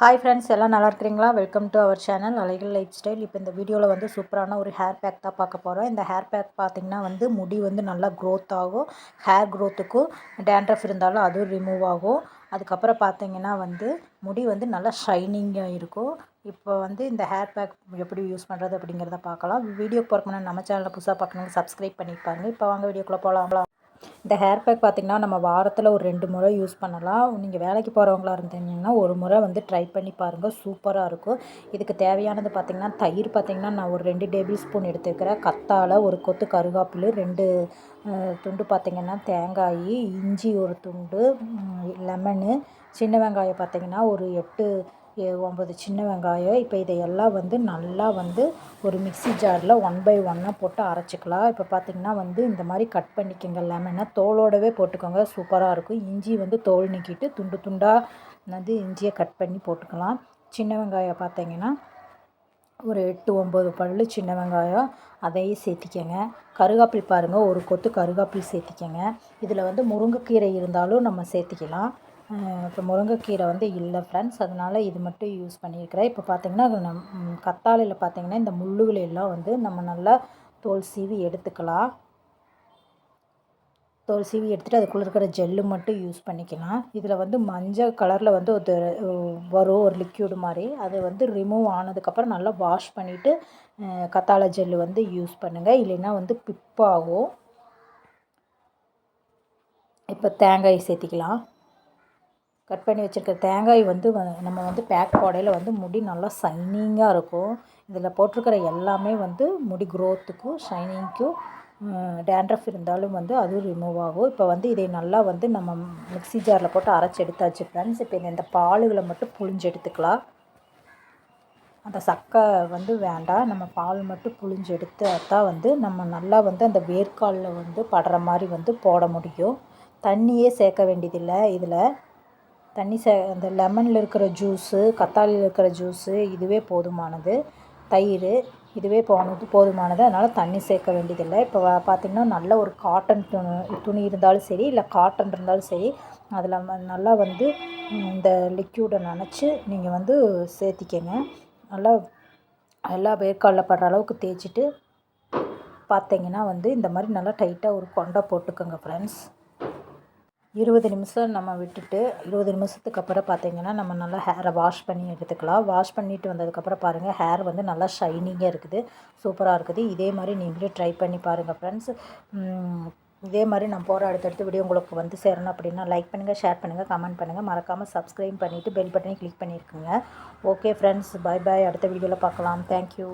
Hi friends எல்லாம் நல்லா இருக்கிறீங்களா? Welcome to our channel Alaigal lifestyle இப்போ இந்த வீடியோவில் வந்து சூப்பரான ஒரு ஹேர் பேக் தான் பார்க்க போகிறோம் இந்த ஹேர் பேக் பார்த்திங்கன்னா வந்து முடி வந்து நல்லா க்ரோத் ஆகும். ஹேர் க்ரோத்துக்கும் டேண்ட்ரஃப் இருந்தாலும் அதுவும் ரிமூவ் ஆகும். அதுக்கப்புறம் பார்த்திங்கன்னா வந்து முடி வந்து நல்லா ஷைனிங்காக இருக்கும். இப்போ வந்து இந்த ஹேர் பேக் எப்படி யூஸ் பண்ணுறது அப்படிங்கிறத பார்க்கலாம். வீடியோ பார்க்கணும் நம்ம சேனலில் புதுசாக பார்க்கணும் சப்ஸ்கிரைப் பண்ணிப்பாங்க இப்போ வாங்க வீடியோக்குள்ளே போகலாம். இந்த ஹேர் பேக் பார்த்திங்கன்னா நம்ம வாரத்தில் ஒரு ரெண்டு முறை யூஸ் பண்ணலாம். நீங்கள் வேலைக்கு போகிறவங்களா இருந்தீங்கன்னா ஒரு முறை வந்து ட்ரை பண்ணி பாருங்கள் சூப்பராக இருக்கும். இதுக்கு தேவையானது பார்த்திங்கன்னா தயிர் பார்த்திங்கன்னா நான் ஒரு ரெண்டு டேபிள் ஸ்பூன் எடுத்துருக்கிறேன் கத்தாழை ஒரு கொத்து கருகாப்பில் ரெண்டு துண்டு பார்த்திங்கன்னா தேங்காய் இஞ்சி ஒரு துண்டு லெமனு சின்ன வெங்காயம் பார்த்திங்கன்னா ஒரு எட்டு ஒம்பது சின்ன வெங்காயம். இப்போ இதையெல்லாம் வந்து நல்லா வந்து ஒரு மிக்சி ஜாரில் ஒன் பை ஒன்னாக போட்டு அரைச்சிக்கலாம். இப்போ பார்த்திங்கன்னா வந்து இந்த மாதிரி கட் பண்ணிக்கோங்க. லெமனை தோலோடவே போட்டுக்கோங்க. சூப்பராக இருக்கும். இஞ்சி வந்து தோல் நீக்கிட்டு துண்டு துண்டாக வந்து இஞ்சியை கட் பண்ணி போட்டுக்கலாம். சின்ன வெங்காயம் பார்த்திங்கன்னா ஒரு எட்டு ஒம்பது பல் சின்ன வெங்காயம். அதையும் சேர்த்திக்கங்க. கருகாப்பில் பாருங்கள் ஒரு கொத்து கருகாப்பில் சேர்த்திக்கங்க. இதில் வந்து முருங்கைக்கீரை இருந்தாலும் நம்ம சேர்த்திக்கலாம். இப்போ முருங்கைக்கீரை வந்து இல்லை ஃப்ரெண்ட்ஸ் அதனால் இது மட்டும் யூஸ் பண்ணியிருக்கிறேன். இப்போ பார்த்திங்கன்னா நம் கத்தாழையில் பார்த்திங்கன்னா இந்த முள்ளுகளையெல்லாம் வந்து நம்ம நல்லா தோல் சீவி எடுத்துக்கலாம். தோல் சீவி எடுத்துகிட்டு அதுக்குள்ளே இருக்கிற ஜெல்லு மட்டும் யூஸ் பண்ணிக்கலாம். இதில் வந்து மஞ்சள் கலரில் வந்து ஒரு வரும் ஒரு லிக்யூடு மாதிரி. அது வந்து ரிமூவ் ஆனதுக்கப்புறம் நல்லா வாஷ் பண்ணிவிட்டு கத்தாழை ஜெல்லு வந்து யூஸ் பண்ணுங்கள் இல்லைன்னா வந்து பிப்பாகும் இப்போ தேங்காய் சேர்த்திக்கலாம். கட் பண்ணி வச்சுருக்க தேங்காய் வந்து நம்ம வந்து பேக் போடையில் வந்து முடி நல்லா ஷைனிங்காக இருக்கும். இதில் போட்டிருக்கிற எல்லாமே வந்து முடி க்ரோத்துக்கும் ஷைனிங்க்கும் டேண்ட்ரஃப் இருந்தாலும் வந்து அதுவும் ரிமூவ் ஆகும். இப்போ வந்து இதை நல்லா வந்து நம்ம மிக்சி ஜாரில் போட்டு அரைச்சி எடுத்தாச்சு ஃப்ரெண்ட்ஸ் இப்போ இந்த பாலுகளை மட்டும் புழிஞ்சு எடுத்துக்கலாம். அந்த சக்கை வந்து வேண்டாம். நம்ம பால் மட்டும் புழிஞ்சு எடுத்து தான் வந்து நம்ம நல்லா வந்து அந்த வேர்க்காலில் வந்து படுற மாதிரி வந்து போட முடியும். தண்ணியே சேர்க்க வேண்டியதில்லை. இதில் தண்ணி சே அந்த லெமனில் இருக்கிற ஜூஸு கத்தாழையில் இருக்கிற ஜூஸு இதுவே போதுமானது. தயிர் இதுவே போனது போதுமானது. அதனால் தண்ணி சேர்க்க வேண்டியதில்லை. இப்போ பார்த்திங்கன்னா நல்ல ஒரு காட்டன் துணி துணி இருந்தாலும் சரி இல்லை காட்டன் இருந்தாலும் சரி அதில் நல்லா வந்து இந்த லிக்யூடை நினச்சி நீங்கள் வந்து சேர்த்திக்கங்க. நல்லா எல்லா வேர்க்காலில் படுற அளவுக்கு தேய்ச்சிட்டு பார்த்தீங்கன்னா வந்து இந்த மாதிரி நல்லா டைட்டாக ஒரு கொண்டை போட்டுக்கோங்க ஃப்ரெண்ட்ஸ் இருபது நிமிஷம் நம்ம விட்டுட்டு இருபது நிமிஷத்துக்கு அப்புறம் பார்த்திங்கன்னா நம்ம நல்லா ஹேரை வாஷ் பண்ணி எடுத்துக்கலாம். வாஷ் பண்ணிவிட்டு வந்ததுக்கப்புறம் பாருங்கள் ஹேர் வந்து நல்லா ஷைனிங்காக இருக்குது. சூப்பராக இருக்குது. இதே மாதிரி நீங்களே ட்ரை பண்ணி பாருங்கள் ஃப்ரெண்ட்ஸ் இதே மாதிரி நான் போகிற அடுத்தடுத்து வீடியோ உங்களுக்கு வந்து சேரணும் அப்படின்னா லைக் பண்ணுங்கள் ஷேர் பண்ணுங்கள் கமெண்ட் பண்ணுங்கள் மறக்காமல் சப்ஸ்கிரைப் பண்ணிவிட்டு பெல் பட்டனை கிளிக் பண்ணியிருக்குங்க ஓகே ஃப்ரெண்ட்ஸ் பாய் பாய் அடுத்த வீடியோவில் பார்க்கலாம். தேங்க்யூ